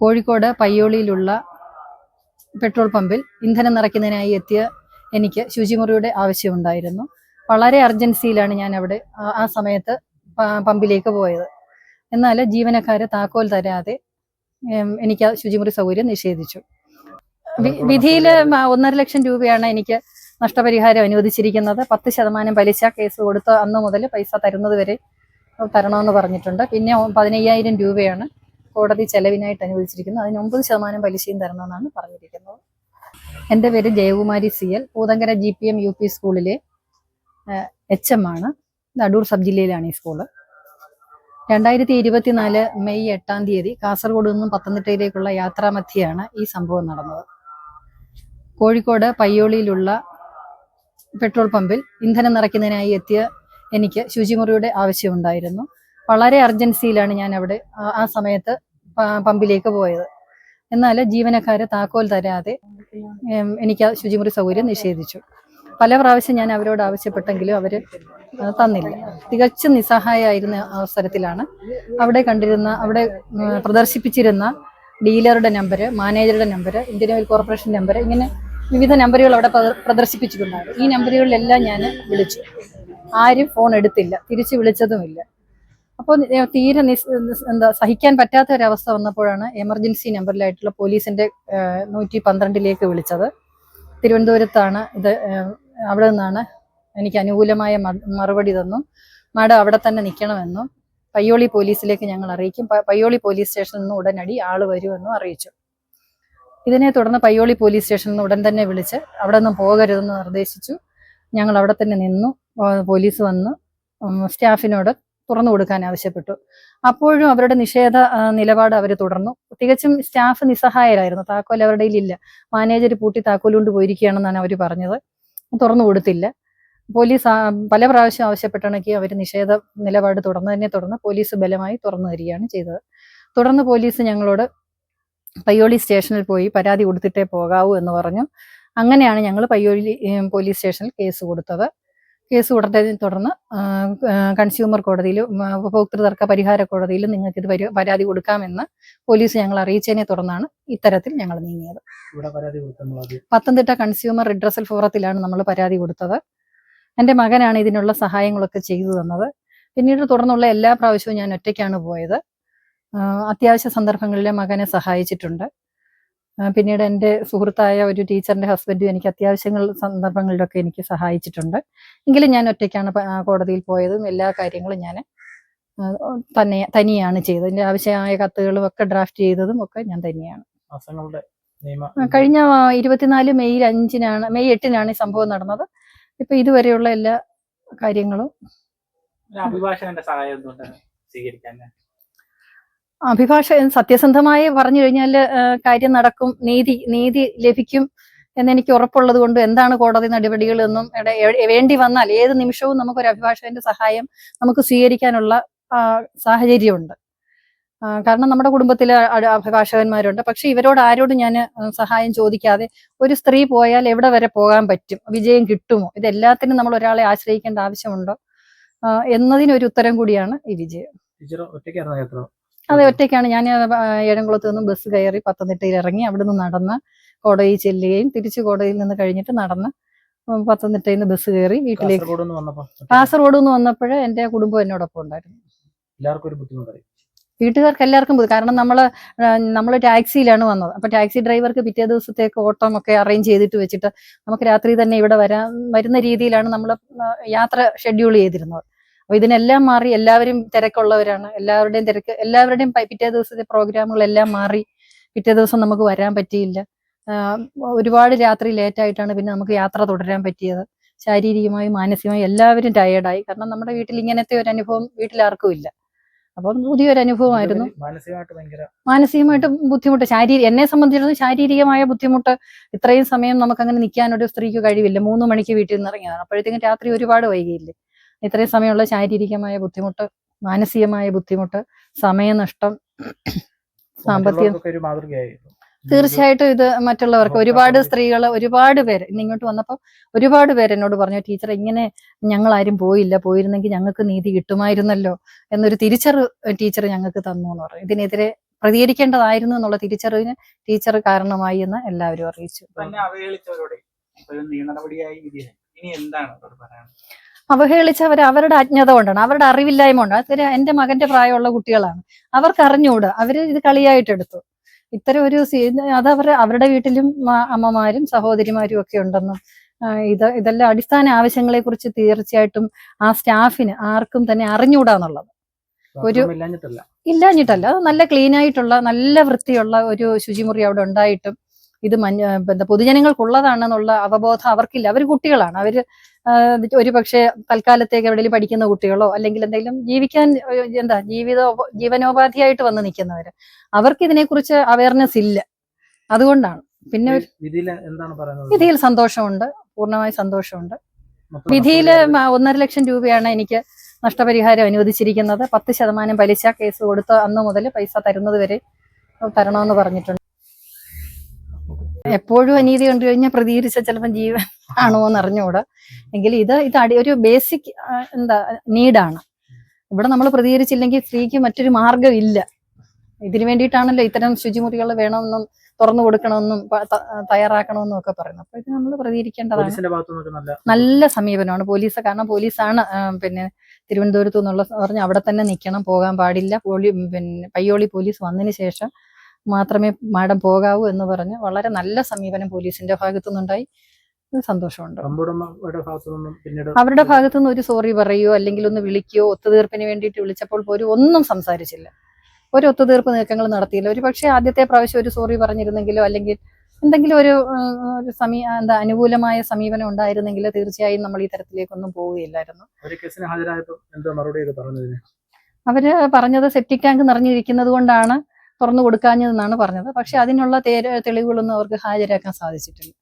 Kozhikode പയ്യോളിയിലുള്ള petrol പമ്പിൽ ഇന്ധനം നിറയ്ക്കുന്നതിനായി എത്തിയ എനിക്ക് ശുചിമുറിയുടെ ആവശ്യമുണ്ടായിരുന്നു. വളരെ അർജൻസിയിലാണ് ഞാൻ അവിടെ ആ- സമയത്ത് പമ്പിലേക്ക് പോയത്. എന്നാൽ ജീവനക്കാരെ താക്കോൽ തരാതെ എനിക്ക് ആ ശുചിമുറി സൗകര്യം നിഷേധിച്ചു. വിധിയിൽ ഒന്നര ലക്ഷം രൂപയാണ് എനിക്ക് നഷ്ടപരിഹാരം അനുവദിച്ചിരിക്കുന്നത്. പത്ത് ശതമാനം പലിശ കേസ് കൊടുത്ത് അന്ന് മുതൽ പൈസ തരുന്നത് വരെ തരണമെന്ന് പറഞ്ഞിട്ടുണ്ട്. പിന്നെ പതിനയ്യായിരം രൂപയാണ് കോടതി ചെലവിനായിട്ട് അനുവദിച്ചിരിക്കുന്നു. അതിന് ഒമ്പത് ശതമാനം പലിശയും തരണമെന്നാണ് പറഞ്ഞിരിക്കുന്നത്. എന്റെ പേര് Jayakumari C L. Poothankara G P M U P സ്കൂളിലെ എച്ച് എം ആണ്. അടൂർ സബ് ജില്ലയിലാണ് ഈ സ്കൂൾ. രണ്ടായിരത്തി ഇരുപത്തിനാല് മെയ് എട്ടാം തീയതി കാസർഗോഡ് നിന്നും പത്തനംതിട്ടയിലേക്കുള്ള യാത്രാമധ്യയാണ് ഈ സംഭവം നടന്നത്. കോഴിക്കോട് പയ്യോളിയിലുള്ള പെട്രോൾ പമ്പിൽ ഇന്ധനം നിറയ്ക്കുന്നതിനായി എത്തിയ എനിക്ക് ശുചിമുറിയുടെ ആവശ്യമുണ്ടായിരുന്നു. വളരെ അർജൻസിയിലാണ് ഞാൻ അവിടെ ആ- സമയത്ത് പമ്പിലേക്ക് പോയത്. എന്നാൽ ജീവനക്കാരെ താക്കോൽ തരാതെ എനിക്ക് ശുചിമുറി സൗകര്യം നിഷേധിച്ചു. പല പ്രാവശ്യം ഞാൻ അവരോട് ആവശ്യപ്പെട്ടെങ്കിലും അവർ തന്നില്ല. തികച്ചും നിസ്സഹായമായിരുന്ന അവസരത്തിലാണ് അവിടെ കണ്ടിരുന്ന അവിടെ പ്രദർശിപ്പിച്ചിരുന്ന ഡീലറുടെ നമ്പർ മാനേജറുടെ number Indian Oil Corporation number ഇങ്ങനെ വിവിധ നമ്പറുകൾ അവിടെ പ്രദ- പ്രദർശിപ്പിച്ചിട്ടുണ്ടായിരുന്നു. ഈ നമ്പറുകളിലെല്ലാം ഞാൻ വിളിച്ചു. ആരും ഫോൺ എടുത്തില്ല. തിരിച്ചു വിളിച്ചതുമില്ല. അപ്പോൾ തീരെ എന്താ സഹിക്കാൻ പറ്റാത്ത ഒരവസ്ഥ വന്നപ്പോഴാണ് എമർജൻസി നമ്പറിലായിട്ടുള്ള പോലീസിന്റെ നൂറ്റി പന്ത്രണ്ടിലേക്ക് വിളിച്ചത്. തിരുവനന്തപുരത്താണ് ഇത് അവിടെ നിന്നാണ് എനിക്ക് അനുകൂലമായ മറുപടി തന്നു. മാഡം അവിടെ തന്നെ നിൽക്കണമെന്നും പയ്യോളി പോലീസിലേക്ക് ഞങ്ങൾ അറിയിക്കും. പയ്യോളി പോലീസ് സ്റ്റേഷനിൽ നിന്ന് ഉടനടി ആൾ വരുമെന്നും അറിയിച്ചു. ഇതിനെ തുടർന്ന് പയ്യോളി പോലീസ് സ്റ്റേഷനിൽ നിന്ന് ഉടൻ തന്നെ വിളിച്ച് അവിടെ നിന്നും പോകരുതെന്ന് നിർദ്ദേശിച്ചു. ഞങ്ങൾ അവിടെ തന്നെ നിന്നു. പോലീസ് വന്ന് സ്റ്റാഫിനോട് തുറന്നു കൊടുക്കാൻ ആവശ്യപ്പെട്ടു. അപ്പോഴും അവരുടെ നിഷേധ നിലപാട് അവർ തുടർന്നു. തികച്ചും സ്റ്റാഫ് നിസ്സഹായരായിരുന്നു. താക്കോൽ അവരുടെ ഇല്ല മാനേജർ പൂട്ടി താക്കോൽ കൊണ്ട് പോയിരിക്കുകയാണെന്നാണ് അവർ പറഞ്ഞത്. തുറന്നു കൊടുത്തില്ല. പോലീസ് പല പ്രാവശ്യം ആവശ്യപ്പെട്ടണെങ്കിൽ അവർ നിഷേധ നിലപാട് തുടർന്നതിനെ തുടർന്ന് പോലീസ് ബലമായി തുറന്നു തരികയാണ് ചെയ്തത്. തുടർന്ന് പോലീസ് ഞങ്ങളോട് പയ്യോളി സ്റ്റേഷനിൽ പോയി പരാതി കൊടുത്തിട്ടേ പോകാവൂ എന്ന് പറഞ്ഞു. അങ്ങനെയാണ് ഞങ്ങൾ പയ്യോളി പോലീസ് സ്റ്റേഷനിൽ കേസ് കൊടുത്തത്. കേസ് കൊടുത്തതിനെ തുടർന്ന് കൺസ്യൂമർ കോടതിയിൽ ഉപഭോക്തൃ തർക്ക പരിഹാര കോടതിയിൽ നിങ്ങൾക്ക് ഇത് പരാതി കൊടുക്കാമെന്ന് പോലീസ് ഞങ്ങൾ അറിയിച്ചതിനെ തുടർന്നാണ് ഇത്തരത്തിൽ ഞങ്ങൾ നീങ്ങിയത്. പത്തനംതിട്ട കൺസ്യൂമർ റിഡ്രസൽ ഫോറത്തിലാണ് നമ്മൾ പരാതി കൊടുത്തത്. എന്റെ മകനാണ് ഇതിനുള്ള സഹായങ്ങളൊക്കെ ചെയ്തു തന്നത്. പിന്നീട് തുടർന്നുള്ള എല്ലാ പ്രാവശ്യവും ഞാൻ ഒറ്റയ്ക്കാണ് പോയത്. അത്യാവശ്യ സന്ദർഭങ്ങളിൽ മകനെ സഹായിച്ചിട്ടുണ്ട്. പിന്നീട് എന്റെ സുഹൃത്തായ ഒരു ടീച്ചറിന്റെ ഹസ്ബൻഡും എനിക്ക് അത്യാവശ്യങ്ങൾ സന്ദർഭങ്ങളിലൊക്കെ എനിക്ക് സഹായിച്ചിട്ടുണ്ട്. എങ്കിലും ഞാൻ ഒറ്റയ്ക്കാണ് കോടതിയിൽ പോയതും എല്ലാ കാര്യങ്ങളും ഞാൻ തന്നെ തനിയാണ് ചെയ്തത്. എന്റെ ആവശ്യമായ കത്തുകളും ഒക്കെ ഡ്രാഫ്റ്റ് ചെയ്തതും ഒക്കെ ഞാൻ തന്നെയാണ് കഴിഞ്ഞ ഇരുപത്തിനാല് മെയ് അഞ്ചിനാണ് മെയ് എട്ടിനാണ് ഈ സംഭവം നടന്നത്. ഇപ്പൊ ഇതുവരെയുള്ള എല്ലാ കാര്യങ്ങളും അഭിഭാഷകന്റെ സഹായം സ്വീകരിക്കാൻ? അഭിഭാഷകൻ സത്യസന്ധമായി പറഞ്ഞു കഴിഞ്ഞാൽ കാര്യം നടക്കും നീതി നീതി ലഭിക്കും എന്നെനിക്ക് ഉറപ്പുള്ളത് കൊണ്ട് എന്താണ് കോടതി നടപടികൾ എന്നും വേണ്ടി വന്നാൽ ഏത് നിമിഷവും നമുക്ക് ഒരു അഭിഭാഷകന്റെ സഹായം നമുക്ക് സ്വീകരിക്കാനുള്ള സാഹചര്യമുണ്ട്. കാരണം നമ്മുടെ കുടുംബത്തിലെ അഭിഭാഷകന്മാരുണ്ട്. പക്ഷെ ഇവരോട് ആരോടും ഞാൻ സഹായം ചോദിക്കാതെ ഒരു സ്ത്രീ പോയാൽ എവിടെ വരെ പോകാൻ പറ്റും? വിജയം കിട്ടുമോ? ഇതെല്ലാത്തിനും നമ്മൾ ഒരാളെ ആശ്രയിക്കേണ്ട ആവശ്യമുണ്ടോ? എന്നതിനൊരു ഉത്തരം കൂടിയാണ് ഈ വിജയം. അതെ ഒറ്റയ്ക്കാണ്. ഞാൻ ഏഴംകുളത്ത് നിന്നും ബസ് കയറി പത്തനംതിട്ടയിൽ ഇറങ്ങി അവിടെ നിന്ന് നടന്ന് കോടതിയിൽ ചെല്ലുകയും തിരിച്ച് കോടതിയിൽ നിന്ന് കഴിഞ്ഞിട്ട് നടന്ന് പത്തനംതിട്ടയിൽ നിന്ന് ബസ് കയറി വീട്ടിലേക്ക് കാസർഗോഡ് നിന്ന് കാസർഗോഡ് വന്നപ്പോൾ എന്റെ കുടുംബം എന്നോടൊപ്പം ഉണ്ടായിരുന്നു. എല്ലാവർക്കും ഒരു ബുദ്ധിമുട്ടായി. വീട്ടുകാർക്ക് എല്ലാവർക്കും ബുദ്ധി- കാരണം നമ്മൾ നമ്മൾ ടാക്സിയിലാണ് വന്നത്. അപ്പൊ ടാക്സി ഡ്രൈവർക്ക് പിറ്റേ ദിവസത്തേക്ക് ഓട്ടം ഒക്കെ അറേഞ്ച് ചെയ്തിട്ട് വെച്ചിട്ട് നമുക്ക് രാത്രി തന്നെ ഇവിടെ വരാൻ വരുന്ന രീതിയിലാണ് നമ്മൾ യാത്ര ഷെഡ്യൂൾ ചെയ്തിരുന്നത്. അപ്പൊ ഇതിനെല്ലാം മാറി എല്ലാവരും തിരക്കുള്ളവരാണ്. എല്ലാവരുടെയും തിരക്ക് എല്ലാവരുടെയും പിറ്റേ ദിവസത്തെ പ്രോഗ്രാമുകളെല്ലാം മാറി പിറ്റേ ദിവസം നമുക്ക് വരാൻ പറ്റിയില്ല. ഒരുപാട് രാത്രി ലേറ്റ് ആയിട്ടാണ് പിന്നെ നമുക്ക് യാത്ര തുടരാൻ പറ്റിയത്. ശാരീരികമായും മാനസികമായും എല്ലാവരും ടയേർഡായി കാരണം നമ്മുടെ വീട്ടിൽ ഇങ്ങനത്തെ ഒരു അനുഭവം വീട്ടിൽ ആർക്കും ഇല്ല. അപ്പം പുതിയൊരു അനുഭവമായിരുന്നു. മാനസികമായിട്ട് ബുദ്ധിമുട്ട് ശാരീരിക എന്നെ സംബന്ധിച്ചിടത്തോളം ശാരീരികമായ ബുദ്ധിമുട്ട് ഇത്രയും സമയം നമുക്ക് അങ്ങനെ നിൽക്കാൻ ഒരു സ്ത്രീക്ക് കഴിവില്ല. മൂന്ന് മണിക്ക് വീട്ടിൽ നിന്ന് ഇറങ്ങിയതാണ്. അപ്പോഴത്തേക്കും രാത്രി ഒരുപാട് വൈകിയില്ലേ? ഇത്രയും സമയമുള്ള ശാരീരികമായ ബുദ്ധിമുട്ട് മാനസികമായ ബുദ്ധിമുട്ട് സമയനഷ്ടം സാമ്പത്തിക തീർച്ചയായിട്ടും ഇത് മറ്റുള്ളവർക്ക് ഒരുപാട് സ്ത്രീകൾ ഒരുപാട് പേര് ഇന്ന് ഇങ്ങോട്ട് വന്നപ്പോൾ ഒരുപാട് പേര് എന്നോട് പറഞ്ഞു ടീച്ചർ ഇങ്ങനെ ഞങ്ങൾ ആരും പോയില്ല പോയിരുന്നെങ്കിൽ ഞങ്ങൾക്ക് നീതി കിട്ടുമായിരുന്നല്ലോ എന്നൊരു തിരിച്ചറിവ് ടീച്ചർ ഞങ്ങൾക്ക് തന്നു എന്ന് പറഞ്ഞു. ഇതിനെതിരെ പ്രതികരിക്കേണ്ടതായിരുന്നു എന്നുള്ള തിരിച്ചറിവിന് ടീച്ചർ കാരണമായി എന്ന് എല്ലാവരും അറിയിച്ചു. അവഹേളിച്ചവർ അവരുടെ അജ്ഞത കൊണ്ടാണ് അവരുടെ അറിവില്ലായ്മ കൊണ്ടാണ്. എന്റെ മകന്റെ പ്രായമുള്ള കുട്ടികളാണ്. അവർക്ക് അറിഞ്ഞുകൂടാ അവർ ഇത് കളിയായിട്ട് എടുത്തു ഇത്തരം ഒരു സീ- അത് അവർ അവരുടെ വീട്ടിലും അമ്മമാരും സഹോദരിമാരും ഒക്കെ ഉണ്ടെന്നും ഇത് ഇതെല്ലാം അടിസ്ഥാന ആവശ്യങ്ങളെ കുറിച്ച് തീർച്ചയായിട്ടും ആ സ്റ്റാഫിന് ആർക്കും തന്നെ അറിഞ്ഞുകൂടാന്നുള്ളത് ഒരു- ഇല്ലാഞ്ഞിട്ടല്ല. നല്ല ക്ലീൻ ആയിട്ടുള്ള നല്ല വൃത്തിയുള്ള ഒരു ശുചിമുറി അവിടെ ഉണ്ടായിട്ടും ഇത് മഞ്ഞ എന്താ പൊതുജനങ്ങൾക്കുള്ളതാണെന്നുള്ള അവബോധം അവർക്കില്ല. അവർ കുട്ടികളാണ്. അവർ ഒരു പക്ഷേ തൽക്കാലത്തേക്ക് എവിടെയെങ്കിലും പഠിക്കുന്ന കുട്ടികളോ അല്ലെങ്കിൽ എന്തെങ്കിലും ജീവിക്കാൻ എന്താ ജീവിത ജീവനോപാധിയായിട്ട് വന്ന് നിൽക്കുന്നവർ അവർക്ക് ഇതിനെക്കുറിച്ച് അവയർനെസ് ഇല്ല. അതുകൊണ്ടാണ്. പിന്നെ വിധിയിൽ സന്തോഷമുണ്ട്. പൂർണമായി സന്തോഷമുണ്ട്. വിധിയിൽ ഒന്നര ലക്ഷം രൂപയാണ് എനിക്ക് നഷ്ടപരിഹാരം അനുവദിച്ചിരിക്കുന്നത്. പത്ത് ശതമാനം പലിശ കേസ് കൊടുത്ത് അന്ന് മുതൽ പൈസ തരുന്നത് വരെ തരണമെന്ന് പറഞ്ഞിട്ടുണ്ട്. എപ്പോഴും അനീതി കണ്ടു കഴിഞ്ഞാൽ പ്രതികരിച്ച ചിലപ്പോൾ ജീവൻ ആണോ എന്ന് അറിഞ്ഞുകൂടാ എങ്കിൽ ഇത് ഇത് അടി ഒരു ബേസിക് എന്താ നീഡാണ്. ഇവിടെ നമ്മൾ പ്രതികരിച്ചില്ലെങ്കിൽ സ്ത്രീക്ക് മറ്റൊരു മാർഗം ഇല്ല. ഇതിനു വേണ്ടിയിട്ടാണല്ലോ ഇത്തരം ശുചിമുറികൾ വേണമെന്നും തുറന്നു കൊടുക്കണമെന്നും തയ്യാറാക്കണമെന്നും ഒക്കെ പറയുന്നത്. അപ്പൊ ഇത് നമ്മൾ പ്രതികരിക്കേണ്ടതാണ്. നല്ല സമീപനമാണ്. പോലീസ് കാരണം പോലീസാണ് പിന്നെ തിരുവനന്തപുരത്തു നിന്നുള്ള പറഞ്ഞ് അവിടെ തന്നെ നിൽക്കണം പോകാൻ പാടില്ല. പോളി പിന്നെ പയ്യോളി പോലീസ് വന്നതിന് ശേഷം മാത്രമേ മാഡം പോകാവൂ എന്ന് പറഞ്ഞ് വളരെ നല്ല സമീപനം പോലീസിന്റെ ഭാഗത്തു നിന്നുണ്ടായി സന്തോഷമുണ്ട് അവരുടെ ഭാഗത്തു നിന്ന് ഒരു സോറി പറയുകയോ അല്ലെങ്കിൽ ഒന്ന് വിളിക്കുകയോ ഒത്തുതീർപ്പിന് വേണ്ടിയിട്ട് വിളിച്ചപ്പോൾ പോലും ഒന്നും സംസാരിച്ചില്ല. ഒരു ഒത്തുതീർപ്പ് നീക്കങ്ങൾ നടത്തിയില്ല. ഒരു പക്ഷേ ആദ്യത്തെ പ്രാവശ്യം ഒരു സോറി പറഞ്ഞിരുന്നെങ്കിലോ അല്ലെങ്കിൽ എന്തെങ്കിലും ഒരു ഒരു സമീ എന്താ അനുകൂലമായ സമീപനം ഉണ്ടായിരുന്നെങ്കിൽ തീർച്ചയായും നമ്മൾ ഈ തരത്തിലേക്കൊന്നും പോവുകയില്ലായിരുന്നു. അവർ പറഞ്ഞത് സെപ്റ്റിക് ടാങ്ക് നിറഞ്ഞിരിക്കുന്നത് കൊണ്ടാണ് തുറന്നു കൊടുക്കാഞ്ഞതെന്നാണ് പറഞ്ഞത്. പക്ഷെ അതിനുള്ള തെളിവുകളൊന്നും അവർക്ക് ഹാജരാക്കാൻ സാധിച്ചിട്ടില്ല.